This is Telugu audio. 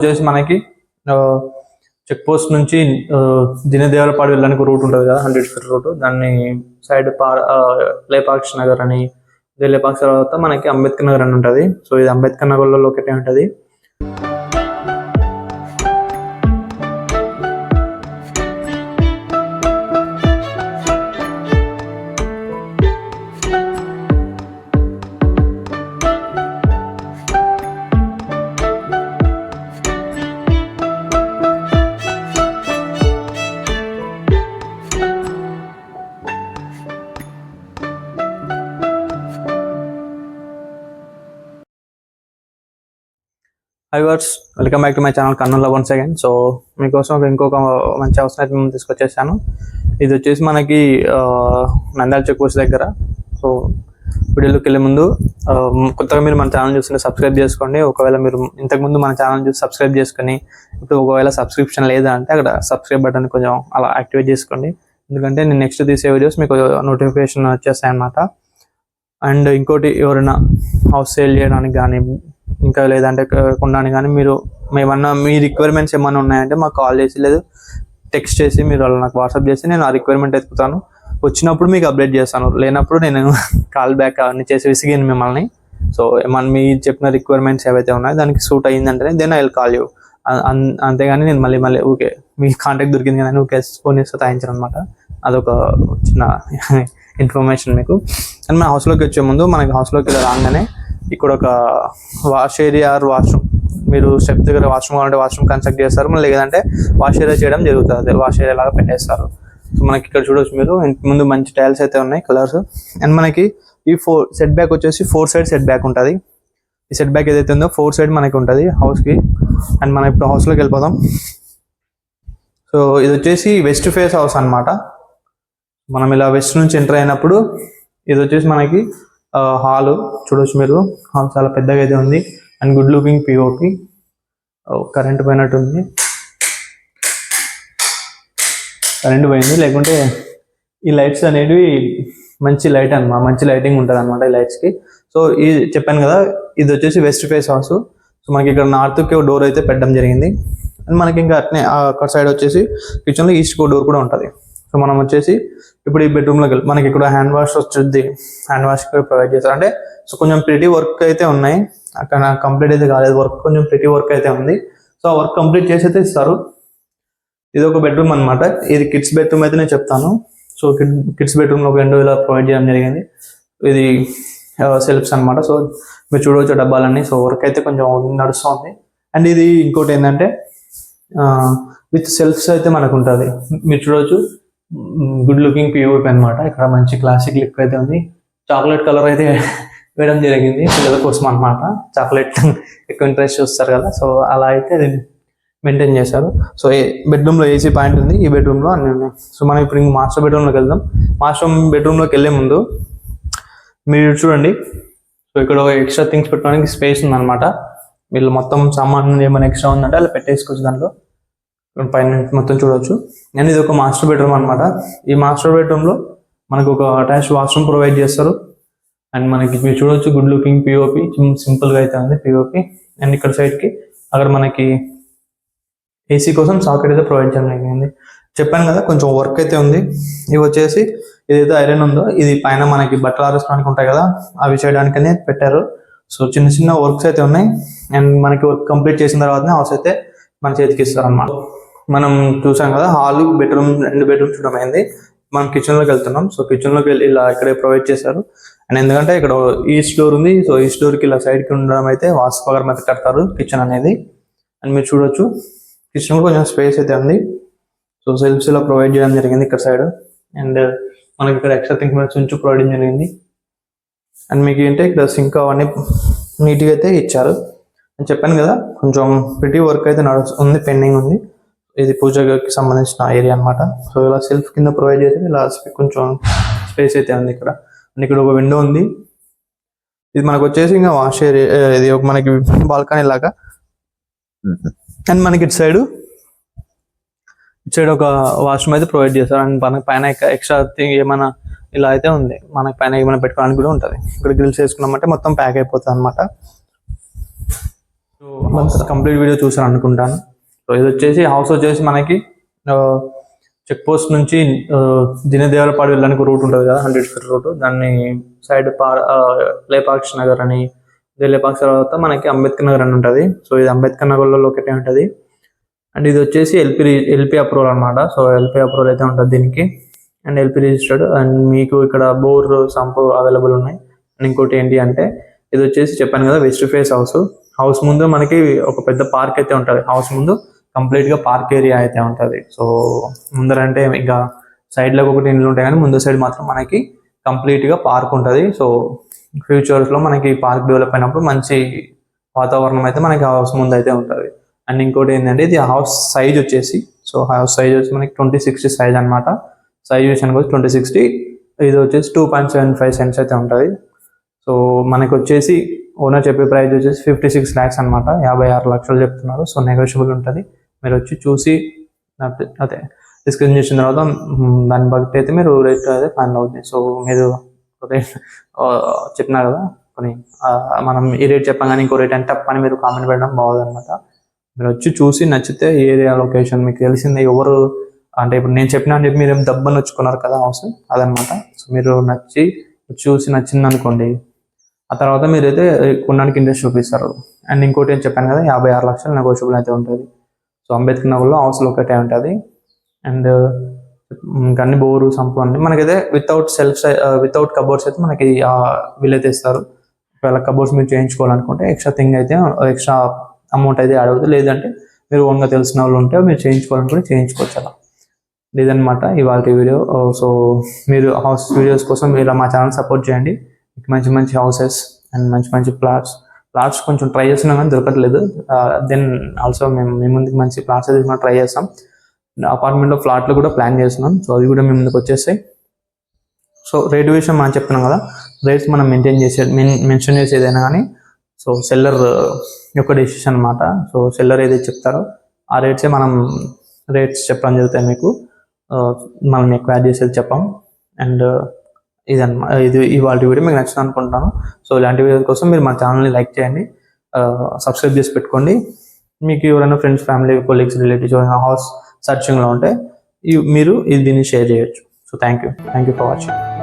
వచ్చేసి మనకి చెక్ పోస్ట్ నుంచి ఆ, దినదేవరపాడు వెళ్ళడానికి రూట్ ఉంటుంది కదా హండ్రెడ్ ఫీట్ రూట్ దాన్ని సైడ్ పా ఆ, లేపాక్షి నగర్ అని ఇదే లేపాక్షి తర్వాత మనకి అంబేద్కర్ నగర్ అని ఉంటుంది. సో ఇది అంబేద్కర్ నగర్లో లొకేట్ అయి ఉంటుంది. Hi welcome back to my channel కన్నుల వన్స్ సెకండ్ సో మీకోసం ఇంకొక మంచి అవసరం అయితే మేము తీసుకొచ్చేసాను. ఇది వచ్చేసి మనకి ఆ, నంద్యాల చెక్ పోస్ట్ దగ్గర. సో వీడియోలోకి వెళ్ళే ముందు కొత్తగా మీరు మన ఛానల్ చూస్తుంటే సబ్స్క్రైబ్ చేసుకోండి. ఒకవేళ మీరు ఇంతకుముందు మన ఛానల్ చూసి సబ్స్క్రైబ్ చేసుకొని ఇప్పుడు ఒకవేళ సబ్స్క్రిప్షన్ లేదా అంటే అక్కడ సబ్స్క్రైబ్ బటన్ కొంచెం అలా యాక్టివేట్ చేసుకోండి. ఎందుకంటే నేను నెక్స్ట్ తీసే వీడియోస్ మీకు నోటిఫికేషన్ వచ్చేస్తాయి అన్నమాట అండ్ ఇంకోటి ఎవరైనా హౌస్ సేల్ చేయడానికి కానీ ఇంకా లేదంటే కొన్నాను కానీ మీరు మేమన్నా మీ రిక్వైర్మెంట్స్ ఏమైనా ఉన్నాయంటే మాకు కాల్ చేసి లేదు టెక్స్ట్ చేసి మీరు అలా నాకు వాట్సాప్ చేసి నేను ఆ రిక్వైర్మెంట్ ఎత్తుకుతాను వచ్చినప్పుడు మీకు అప్డేట్ చేస్తాను. లేనప్పుడు నేను కాల్ బ్యాక్ అవన్నీ చేసి విసిగాను మిమ్మల్ని. సో ఏమన్నా మీ చెప్పిన రిక్వైర్మెంట్స్ ఏవైతే ఉన్నాయో దానికి suit అయ్యిందంటే then I will call you అంతేగాని నేను మళ్ళీ మళ్ళీ ఓకే మీ కాంటాక్ట్ దొరికింది కానీ ఓకే ఫోన్ చేస్తే తాయించను అనమాట అదొక చిన్న ఇన్ఫర్మేషన్ మీకు. అండ్ మన హౌస్లోకి వచ్చే ముందు మనకి హౌస్లోకి రాగానే ఇక్కడ ఒక వాష్ ఏరియా ఆర్ వాష్రూమ్. మీరు స్టెప్ దగ్గర వాష్రూమ్ కావాలంటే వాష్రూమ్ కన్స్ట్రక్ట్ చేస్తారు. మళ్ళీ లేదంటే వాష్ ఏరియా చేయడం జరుగుతుంది. వాష్ ఏరియా లాగా పెట్టేస్తారు. సో మనకి ఇక్కడ చూడొచ్చు మీరు. ఇంటి ముందు మంచి టైల్స్ అయితే ఉన్నాయి కలర్స్. అండ్ మనకి ఈ ఫోర్ సెట్ బ్యాక్ వచ్చేసి ఫోర్ సైడ్ సెట్ బ్యాక్ ఉంటుంది. ఈ సెట్ బ్యాక్ ఏదైతే ఉందో ఫోర్ సైడ్ మనకి ఉంటుంది హౌస్కి అండ్ మనం ఇప్పుడు హౌస్లోకి వెళ్ళిపోదాం. సో ఇది వచ్చేసి వెస్ట్ ఫేస్ హౌస్ అన్నమాట. మనం ఇలా వెస్ట్ నుంచి ఎంటర్ అయినప్పుడు ఇది వచ్చేసి మనకి హాల్ చూడొచ్చు మీరు. హాల్ చాలా పెద్దగా అయితే ఉంది. And good looking POP current పోయినట్టు ఉంది కరెంట్ పోయింది. లేకుంటే ఈ లైట్స్ అనేవి మంచి లైట్ అన్నమాట మంచి లైటింగ్ ఉంటుంది అనమాట ఈ లైట్స్కి. సో ఇది చెప్పాను కదా ఇది వచ్చేసి వెస్ట్ ఫేస్ హౌస్ సో మనకి ఇక్కడ నార్త్కి ఒక డోర్ అయితే పెట్టడం జరిగింది. అండ్ మనకి ఇంకా అట్నే అక్కడ సైడ్ వచ్చేసి కిచెన్లో ఈస్ట్ డోర్ కూడా ఉంటుంది. సో మనం వచ్చేసి ఇప్పుడు ఈ బెడ్రూమ్లోకి వెళ్ళి మనకి ఇక్కడ హ్యాండ్ వాష్ వచ్చేది హ్యాండ్ వాష్ కూడా ప్రొవైడ్ చేస్తారు. అంటే సో కొంచెం ప్రిటీ వర్క్ అయితే ఉన్నాయి. అక్కడ కంప్లీట్ అయితే కాలేదు. వర్క్ కొంచెం ప్రిటీ వర్క్ అయితే ఉంది. సో ఆ వర్క్ కంప్లీట్ చేసి అయితే ఇస్తారు. ఇది ఒక బెడ్రూమ్ అన్నమాట. ఇది కిడ్స్ బెడ్రూమ్ అయితే నేను చెప్తాను. సో కిడ్స్ బెడ్రూమ్లో ఒక విండో ఇలా ప్రొవైడ్ చేయడం జరిగింది. ఇది సెల్ఫ్స్ అన్నమాట. సో మీరు చూడవచ్చు డబ్బాలన్నీ. సో వర్క్ అయితే కొంచెం నడుస్తుంది. అండ్ ఇది ఇంకోటి ఏంటంటే విత్ సెల్ఫ్స్ అయితే మనకు ఉంటుంది. మీరు చూడవచ్చు. గుడ్ లుకింగ్ పిఓపి అన్నమాట. ఇక్కడ మంచి క్లాసిక్ లుక్ అయితే ఉంది. చాక్లెట్ కలర్ అయితే వేయడం జరిగింది పిల్లల కోసం అన్నమాట. చాక్లెట్ ఎక్కువ ఇంట్రెస్ట్ చూస్తారు కదా. సో అలా అయితే అది మెయింటైన్ చేశారు. సో బెడ్రూమ్లో ఏసీ పాయింట్ ఉంది. ఈ బెడ్రూమ్లో అన్ని ఉన్నాయి. సో మనం ఇప్పుడు ఇంక మాస్టర్ బెడ్రూమ్లోకి వెళ్దాం. మాస్టర్ బెడ్రూమ్లోకి వెళ్ళే ముందు మీరు చూడండి. సో ఇక్కడ ఒక ఎక్స్ట్రా థింగ్స్ పెట్టడానికి స్పేస్ ఉందన్నమాట. వీళ్ళు మొత్తం సామాన్ ఏమైనా ఎక్స్ట్రా ఉందంటే అలా పెట్టేసుకోవచ్చు దాంట్లో. పైన మొత్తం చూడవచ్చు అండ్ ఇది ఒక మాస్టర్ బెడ్రూమ్ అన్నమాట. ఈ మాస్టర్ బెడ్రూమ్లో మనకు ఒక అటాచ్ వాష్రూమ్ ప్రొవైడ్ చేస్తారు. అండ్ మనకి మీరు చూడవచ్చు గుడ్ లుకింగ్ పిఓపి సింపుల్గా అయితే ఉంది పిఓపి అండ్ ఇక్కడ సైడ్కి అక్కడ మనకి ఏసీ కోసం సాకెట్ అయితే ప్రొవైడ్ చేయడం జరిగింది. చెప్పాను కదా కొంచెం వర్క్ అయితే ఉంది. ఇవి వచ్చేసి ఏదైతే ఐరన్ ఉందో ఇది పైన మనకి బట్టలు ఆరేసుకోవడానికి ఉంటాయి కదా అవి చేయడానికనే పెట్టారు. సో చిన్న చిన్న వర్క్స్ అయితే ఉన్నాయి. అండ్ మనకి వర్క్ కంప్లీట్ చేసిన తర్వాతనే హౌస్ అయితే మన చేతికి ఇస్తారు అన్నమాట మనం చూసాం కదా హాల్ బెడ్రూమ్ రెండు బెడ్రూమ్ చూడడం అయింది మనం కిచెన్లోకి వెళ్తున్నాం. సో కిచెన్లోకి వెళ్ళి ఇలా ఇక్కడే ప్రొవైడ్ చేశారు. అండ్ ఎందుకంటే ఇక్కడ ఈస్ట్ డోర్ ఉంది. సో ఈస్ట్ డోర్కి ఇలా సైడ్కి ఉండడం అయితే వాస్తు ప్రకారం అయితే కడతారు కిచెన్ అనేది. అండ్ మీరు చూడొచ్చు. కిచెన్ కూడా కొంచెం స్పేస్ అయితే ఉంది. సో సెల్ఫ్స్ ఇలా ప్రొవైడ్ చేయడం జరిగింది ఇక్కడ సైడ్ అండ్ మనకి ఇక్కడ ఎక్స్ట్రా థింక్ నుంచి ప్రొవైడ్ చేయడం జరిగింది. అండ్ మీకు ఏంటంటే ఇక్కడ సింక్ అవన్నీ నీట్గా అయితే ఇచ్చారు. నేను చెప్పాను కదా కొంచెం ప్రిటీ వర్క్ అయితే నడు ఉంది పెండింగ్ ఉంది. ఇది పూజకి సంబంధించిన ఏరియా అన్నమాట. సో ఇలా సెల్ఫ్ కింద ప్రొవైడ్ చేసి ఇలా కొంచెం స్పేస్ అయితే ఉంది ఇక్కడ. అండ్ ఇక్కడ ఒక విండో ఉంది. ఇది మనకు వచ్చేసి ఇంకా వాష్ ఏరియా ఇది ఒక మనకి బాల్కనీ లాగా. అండ్ మనకి ఇటు సైడ్ ఇటు సైడ్ ఒక వాష్రూమ్ అయితే ప్రొవైడ్ చేస్తారు. అండ్ మనకి పైన ఎక్స్ట్రా థింగ్ ఏమైనా ఇలా అయితే ఉంది. మనకి పైన ఏమైనా పెట్టుకోవడానికి కూడా ఉంటుంది. ఇక్కడ గ్రిల్స్ వేసుకున్నామంటే మొత్తం ప్యాక్ అయిపోతుంది అనమాట కంప్లీట్ వీడియో చూసాను అనుకుంటాను. సో ఇది వచ్చేసి హౌస్ వచ్చేసి మనకి చెక్ పోస్ట్ నుంచి ఆ, దినదేవరపాడు వెళ్ళడానికి రూట్ ఉంటుంది కదా హండ్రెడ్ ఫీట్ రూట్ దాన్ని సైడ్ పా లేపాక్షి నగర్ అని లేపాక్షి తర్వాత మనకి అంబేద్కర్ నగర్ అని ఉంటుంది. సో ఇది అంబేద్కర్ నగర్లో లొకేట్ ఉంటుంది. అండ్ ఇది వచ్చేసి ఎల్పి ఎల్పి అప్రూవల్ అనమాట సో ఎల్పి అప్రూవల్ అయితే ఉంటుంది దీనికి. అండ్ ఎల్పి రిజిస్టర్డ్ అండ్ మీకు ఇక్కడ బోర్ సంపు అవైలబుల్ ఉన్నాయి. అండ్ ఇంకోటి ఏంటి అంటే ఇది వచ్చేసి చెప్పాను కదా వెస్ట్ ఫేస్ హౌస్ హౌస్ ముందు మనకి ఒక పెద్ద పార్క్ అయితే ఉంటుంది. హౌస్ ముందు కంప్లీట్గా పార్క్ ఏరియా అయితే ఉంటుంది. సో ముందరంటే ఇంకా సైడ్లో ఒకటి ఇండ్లు ఉంటాయి కానీ ముందు సైడ్ మాత్రం మనకి కంప్లీట్గా పార్క్ ఉంటుంది. సో ఫ్యూచర్స్లో మనకి పార్క్ డెవలప్ అయినప్పుడు మంచి వాతావరణం అయితే మనకి హౌస్ ముందు అయితే ఉంటుంది. అండ్ ఇంకోటి ఏంటంటే ఇది హౌస్ సైజ్ వచ్చేసి సో హౌస్ సైజ్ వచ్చి మనకి ట్వంటీ సిక్స్టీ సైజ్ అనమాట సైజ్ విషయానికి వచ్చి ట్వంటీ సిక్స్టీ ఇది వచ్చేసి two point seven five cents అయితే ఉంటుంది. సో మనకు వచ్చేసి ఓనర్ చెప్పే ప్రైస్ వచ్చేసి ఫిఫ్టీ సిక్స్ ల్యాక్స్ అనమాట యాభై ఆరు లక్షలు చెప్తున్నారు. సో నెగోషియబుల్ ఉంటుంది. మీరు వచ్చి చూసి అదే- డిస్కషన్ చేసిన తర్వాత దాన్ని బట్టి అయితే మీరు రేట్ అయితే ఫైనల్ అవుతుంది. సో మీరు రేట్ చెప్పినారు కదా కొన్ని మనం ఈ రేట్ చెప్పాం కానీ ఇంకో రేట్ అంటే అని మీరు కామెంట్ పెట్టడం బాగుంది అనమాట మీరు వచ్చి చూసి నచ్చితే ఏరియా లొకేషన్ మీకు తెలిసిందే ఎవరు అంటే ఇప్పుడు నేను చెప్పినా అని చెప్పి మీరు ఏం దబ్బని వచ్చుకున్నారు కదా అవసరం అదనమాట సో మీరు నచ్చి చూసి నచ్చింది అనుకోండి ఆ తర్వాత మీరైతే కొనడానికి ఇంట్రెస్ట్ చూపిస్తారు. అండ్ ఇంకోటి ఏం చెప్పాను కదా యాభై ఆరు లక్షలు నెగోషియబుల్ అయితే ఉంటుంది. సో అంబేద్కర్ నగర్లో హౌస్ లొకేట్ అయి ఉంటుంది. అండ్ ఇంకా అన్ని బోరు సంపు అన్ని మనకైతే వితౌట్ సెల్ఫ్ వితౌట్ కబోర్డ్స్ అయితే మనకి వీలైతే ఇస్తారు. ఒకవేళ కబోర్డ్స్ మీరు చేయించుకోవాలనుకుంటే ఎక్స్ట్రా థింగ్ అయితే ఎక్స్ట్రా అమౌంట్ అయితే యాడ్ అవుతుంది. లేదంటే మీరు ఓన్గా తెలిసిన వాళ్ళు ఉంటే మీరు చేయించుకోవాలనుకుంటే చేయించుకోవచ్చు అలా. ఇదన్నమాట ఇవాళ వీడియో. Uh, సో మీరు హౌస్ వీడియోస్ కోసం మీరు ఇలా మా ఛానల్ సపోర్ట్ చేయండి. మంచి మంచి హౌసెస్ అండ్ మంచి మంచి ప్లాట్స్ ప్లాట్స్ కొంచెం ట్రై చేస్తున్నాం కానీ దొరకట్లేదు. దెన్ ఆల్సో మేము మీ ముందుకు మంచి ప్లాట్స్ అయితే ట్రై చేస్తాం. అపార్ట్మెంట్లో ఫ్లాట్లు కూడా ప్లాన్ చేస్తున్నాం. సో అవి కూడా మీ ముందుకు వచ్చేస్తాయి. సో రేట్ విషయం మనం చెప్తున్నాం కదా. రేట్స్ మనం మెయింటైన్ చేసే మెన్షన్ చేసేదైనా కానీ సో సెల్లర్ యొక్క డెసిషన్ అనమాట సో సెల్లర్ ఏదైతే చెప్తారో ఆ రేట్సే మనం రేట్స్ చెప్పడం జరుగుతాయి మీకు. Uh, మనం ఎక్కువ యాడ్ చేసేది చెప్పాం. అండ్ ఇదన్నమా ఇది ఇవాళ వీడియో మీకు నచ్చింది అనుకుంటాను. సో ఇలాంటి వీడియో కోసం మీరు మా ఛానల్ని లైక్ చేయండి. సబ్స్క్రైబ్ చేసి పెట్టుకోండి. మీకు ఎవరైనా ఫ్రెండ్స్ ఫ్యామిలీ కొలీగ్స్ రిలేటివ్స్ ఎవరైనా హౌస్ సర్చింగ్లో ఉంటే ఈ- మీరు ఇది దీన్ని షేర్ చేయొచ్చు. So thank you thank you for watching.